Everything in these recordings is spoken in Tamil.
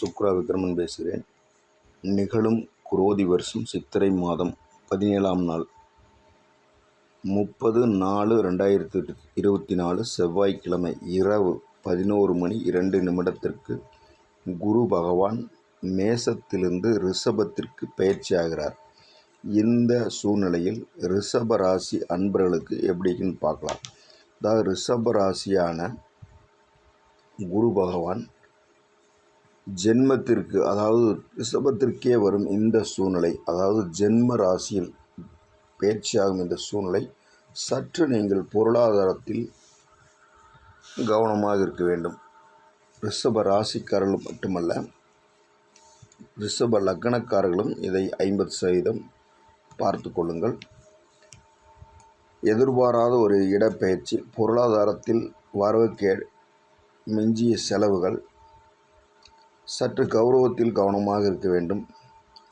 சுக்ரா விக்ரமன் பேசுகிறேன். நிகழும் குரோதி வருஷம் சித்திரை மாதம் பதினேழாம் நாள். முப்பது நாலு ரெண்டாயிரத்தி இருபத்தி நாலு செவ்வாய்க்கிழமை இரவு பதினோரு மணி இரண்டு நிமிடத்திற்கு குரு பகவான் மேசத்திலிருந்து ரிஷபத்திற்கு பயிற்சியாகிறார். இந்த சூழ்நிலையில் ரிஷப ராசி அன்பர்களுக்கு எப்படின்னு பார்க்கலாம். அதாவது ரிஷப ராசியான குரு பகவான் ஜென்மத்திற்கு அதாவது ரிஷபத்திற்கே வரும் இந்த சூழ்நிலை அதாவது ஜென்ம ராசியில் பயிற்சியாகும் இந்த சூழ்நிலை சற்று நீங்கள் பொருளாதாரத்தில் கவனமாக இருக்க வேண்டும். ரிஷப ராசிக்காரர்கள் மட்டுமல்ல ரிஷப லக்கணக்காரர்களும் இதை ஐம்பது சதவீதம் பார்த்து கொள்ளுங்கள். எதிர்பாராத ஒரு இடப்பெயர்ச்சி பொருளாதாரத்தில் வரவுக்கே மிஞ்சிய செலவுகள் சற்று கௌரவத்தில் கவனமாக இருக்க வேண்டும்.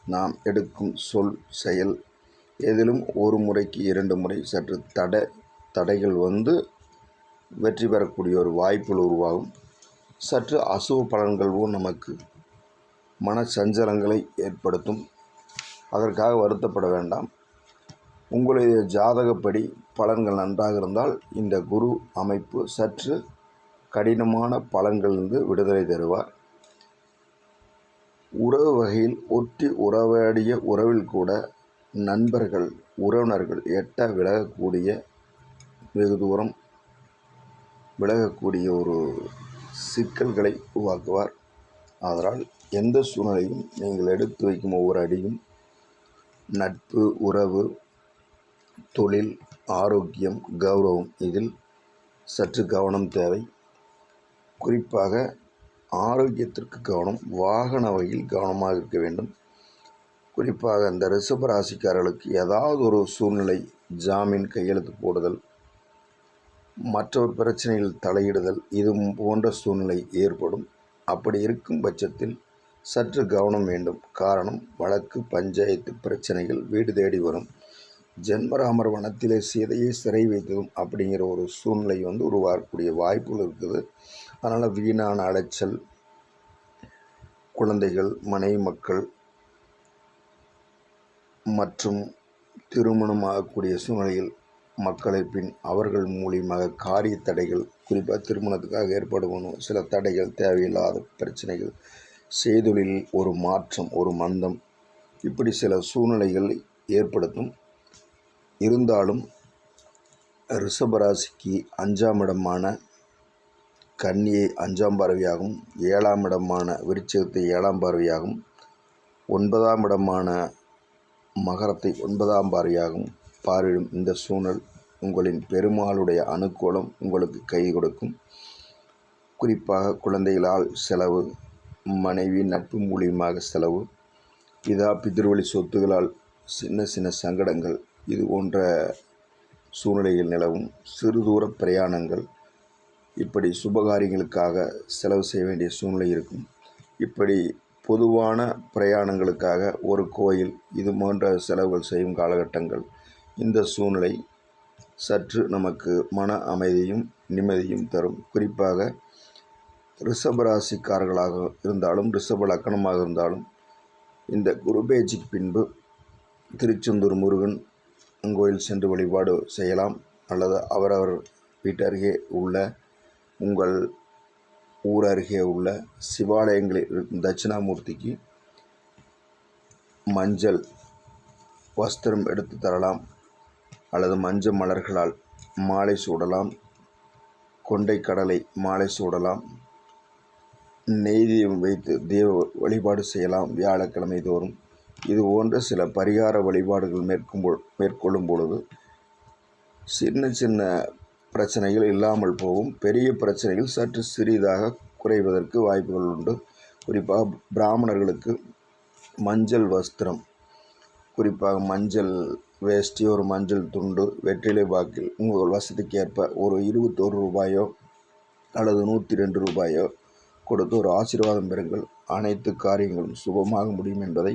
நாம் எடுக்கும் சொல் செயல் எதிலும் ஒரு முறைக்கு இரண்டு முறை சற்று தடை தடைகள் வந்து வெற்றி பெறக்கூடிய ஒரு வாய்ப்புகள் உருவாகும். சற்று அசுவ பலன்களும் நமக்கு மன சஞ்சலங்களை ஏற்படுத்தும். அதற்காக வருத்தப்பட வேண்டாம். உங்களுடைய ஜாதகப்படி பலன்கள் நன்றாக இருந்தால் இந்த குரு அமைப்பு சற்று கடினமான பலன்களிலிருந்து விடுதலை தருவார். உறவு வகையில் ஒட்டி உறவாடிய உறவில் கூட நண்பர்கள் உறவினர்கள் எட்ட விலகக்கூடிய வெகு தூரம் விலகக்கூடிய ஒரு சிக்கல்களை உருவாக்குவார். அதனால் எந்த சூழ்நிலையும் நீங்கள் எடுத்து வைக்கும் ஒவ்வொரு அடியும் நட்பு உறவு தொழில் ஆரோக்கியம் கௌரவம் இதில் சற்று கவனம் தேவை. குறிப்பாக ஆரோக்கியத்திற்கு கவனம் வாகன வகையில் கவனமாக இருக்க வேண்டும். குறிப்பாக அந்த ரிஷபராசிக்காரர்களுக்கு ஏதாவது ஒரு சூழ்நிலை ஜாமீன் கையெழுத்து போடுதல் மற்றொரு பிரச்சனையில் தலையிடுதல் இது போன்ற சூழ்நிலை ஏற்படும். அப்படி இருக்கும் பட்சத்தில் சற்று கவனம் வேண்டும். காரணம் வழக்கு பஞ்சாயத்து பிரச்சனைகள் வீடு தேடி வரும். ஜென்மராமர் வனத்திலே சீதையை சிறை வைத்ததும் அப்படிங்கிற ஒரு சூழ்நிலை வந்து உருவாகக்கூடிய வாய்ப்புகள் இருக்குது. அதனால் வீணான அலைச்சல் குழந்தைகள் மனைவி மக்கள் மற்றும் திருமணம் ஆகக்கூடிய சூழ்நிலையில் மக்களை பின் அவர்கள் மூலியமாக காரிய தடைகள் குறிப்பாக திருமணத்துக்காக ஏற்படும் சில தடைகள் தேவையில்லாத பிரச்சனைகள் செய்தொழில் ஒரு மாற்றம் ஒரு மந்தம் இப்படி சில சூழ்நிலைகள் ஏற்படுத்தும் இருந்தாலும் ரிஷபராசிக்கு அஞ்சாம் இடமான கன்னியை அஞ்சாம் பார்வையாகவும் ஏழாம் இடமான விருச்சிகத்தை ஏழாம் பார்வையாகவும் ஒன்பதாம் இடமான மகரத்தை ஒன்பதாம் பார்வையாகவும் பார்வையிடும் இந்த சூழல் உங்களின் பெருமாளுடைய அனுகூலம் உங்களுக்கு கை கொடுக்கும். குறிப்பாக குழந்தைகளால் செலவு மனைவி நட்பு மூலியமாக செலவு இதா பிதிர்வழி சொத்துகளால் சின்ன சின்ன சங்கடங்கள் இது போன்ற சூழ்நிலைகள் நிலவும் சிறு தூர பிரயாணங்கள் இப்படி சுபகாரியங்களுக்காக செலவு செய்ய வேண்டிய சூழ்நிலை இருக்கும். இப்படி பொதுவான பிரயாணங்களுக்காக ஒரு கோயில் இது போன்ற செலவுகள் செய்யும் காலகட்டங்கள் இந்த சூழ்நிலை சற்று நமக்கு மன அமைதியும் நிம்மதியும் தரும். குறிப்பாக ரிஷபராசிக்காரர்களாக இருந்தாலும் ரிஷப லக்கணமாக இருந்தாலும் இந்த குரு பேச்சுக்கு பின்பு திருச்செந்தூர் முருகன் கோயில் சென்று வழிபாடு செய்யலாம். அல்லது அவரவர் வீட்டு அருகே உள்ள உங்கள் ஊர் அருகே உள்ள சிவாலயங்களில் தட்சிணாமூர்த்திக்கு மஞ்சள் வஸ்திரம் எடுத்து தரலாம். அல்லது மஞ்சள் மலர்களால் மாலை சூடலாம். கொண்டை கடலை மாலை சூடலாம். நெய்தியம் வைத்து தேவ வழிபாடு செய்யலாம். வியாழக்கிழமை தோறும். இது போன்ற சில பரிகார வழிபாடுகள் மேற்கும் மேற்கொள்ளும் பொழுது சின்ன சின்ன பிரச்சனைகள் இல்லாமல் போகும். பெரிய பிரச்சனைகள் சற்று சிறிதாக குறைவதற்கு வாய்ப்புகள் உண்டு. குறிப்பாக பிராமணர்களுக்கு மஞ்சள் வஸ்திரம் குறிப்பாக மஞ்சள் வேஷ்டி ஒரு மஞ்சள் துண்டு வெற்றிலை பாக்கில் உங்கள் வசதிக்கு ஏற்ப ஒரு இருபத்தோரு ரூபாயோ அல்லது நூற்றி ரெண்டு ரூபாயோ கொடுத்து ஒரு ஆசீர்வாதம் பெறுங்கள். அனைத்து காரியங்களும் சுபமாக முடியும் என்பதை